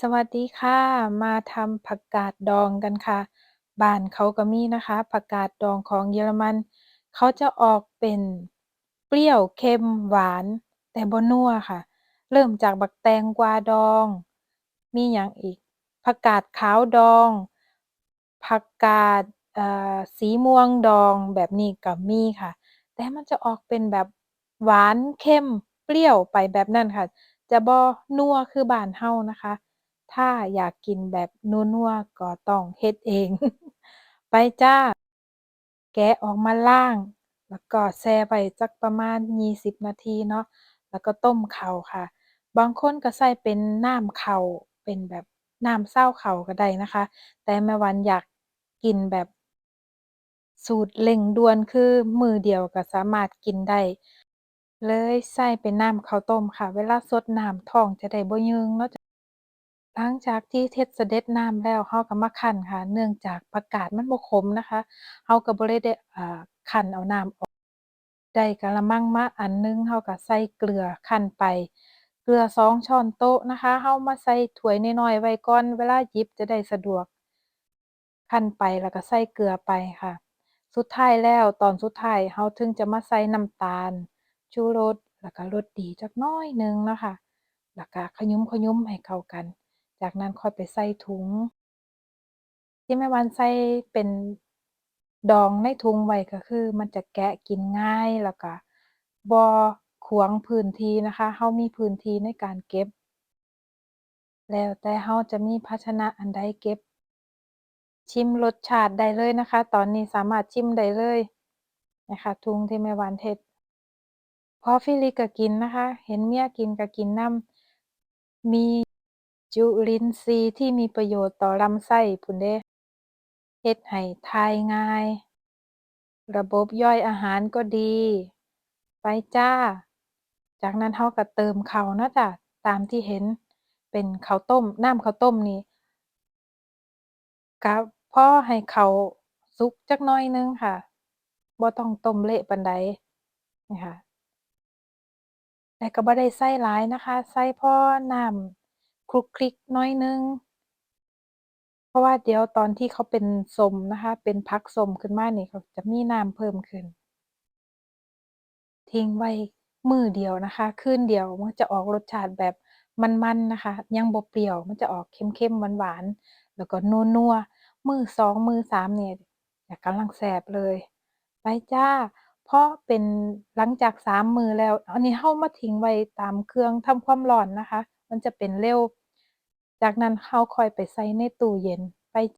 สวัสดีค่ะ มาทำผักกาดดองกันค่ะ บ้านเขาก็มีนะคะ ผักกาดดองของเยอรมัน เขาจะออกเป็นเปรี้ยวเค็มหวาน แต่บ่นัวค่ะ เริ่มจากบักแตงกวาดอง มีหยังอีก ผักกาดขาวดอง ผักกาดสีม่วงดองแบบนี้ก็มีค่ะ แต่มันจะออกเป็นแบบหวานเค็มเปรี้ยวไปแบบนั้นค่ะ จะบ่นัวคือบ้านเรานะคะ ถ้าอยากกินแบบนัวๆก็ต้องเฮ็ดเอง ไปจ้า แกะออกมาล้าง แล้วก็แช่ไว้จักประมาณ 20 นาทีเนาะ แล้วก็ต้มเข้าค่ะ บางคนก็ใส่เป็นน้ำเข้าเป็นแบบน้ำเซาเข้าก็ได้นะคะ แต่แม่วานอยากกินแบบสูตรเร่งด่วนคือมือเดียวก็สามารถกินได้เลยใส่เป็นน้ำข้าวต้มค่ะ เวลาซดน้ำท้องจะได้บ่ยืงเนาะ หลังจากที่เฮ็ดเสด็จน้ำแล้ว เราก็มาคั่นค่ะ เนื่องจากผักกาดมันบ่ขมนะคะ เราก็บ่เลยได้ อ่า คั่นเอาน้ำออก ได้กะละมังมาอันหนึ่ง เราก็ใส่เกลือคั่นไป เกลือ 2 ช้อนโต๊ะนะคะ เรามาใส่ถ้วยน้อยๆไว้ก่อน เวลาหยิบจะได้สะดวก คั่นไปแล้วก็ใส่เกลือไปค่ะ สุดท้ายแล้ว ตอนสุดท้ายเราถึงจะมาใส่น้ำตาล ชูรส แล้วก็รสดีจักน้อยหนึ่งเนาะค่ะ แล้วก็ขยุมๆให้เข้ากัน จากนั้นค่อยไปใส่ถุง ที่แม่วานใส่เป็นดองในถุงไว้ก็คือ มันจะแกะกินง่ายแล้วก็บ่ขวางพื้นที่นะคะเรามีพื้นที่ในการเก็บ แล้วแต่เราจะมีภาชนะอันใดเก็บ ชิมรสชาติได้เลยนะคะ ตอนนี้สามารถชิมได้เลยนี่ยค่ะถุงที่แม่วานเฮ็ดพอฟิลิกก็กินนะคะ เห็นเมียกินก็กินน้ำมี จุลินทรีย์ที่มีประโยชน์ต่อลำไส้พู้นเด้เฮ็ดให้ถ่ายง่าย ระบบย่อยอาหารก็ดี ไปจ้า จากนั้นเราก็เติมข้าวนะจ้ะตามที่เห็นเป็นข้าวต้มน้ำข้าวต้มนี่ก็พ่อให้ข้าวสุกจักน่อยนึงค่ะบ่ต้องต้มเละปานใดนี่ค่ะแต่ก็บ่ได้ใส่หลายนะคะใส่พอน้ำ คลุกคลิกน่อยนึง เพราะว่าเดี๋ยวตอนที่เขาเป็นสมนะคะ เป็นผักสมขึ้นมานี่เขาจะมีน้ำเพิ่มขึ้น ทิ้งไว้มือเดียวนะคะคืนเดียวมันจะออกรสชาติแบบมันๆนะคะ ยังบ่เปรี้ยวมันจะออกเค็มๆหวานๆแล้วก็นัวๆมื้อ2มื้อ3นี่ก็กำลังแซ่บเลยไปจ้าเพอเป็นหลังจาก3มื้อแล้ว อันนี้เรามาทิ้งไว้ตามเครื่องทำความร้อนนะคะ มันจะเป็นเร็ว จากนั้นเราค่อยไปใส่ในตู้เย็น ไป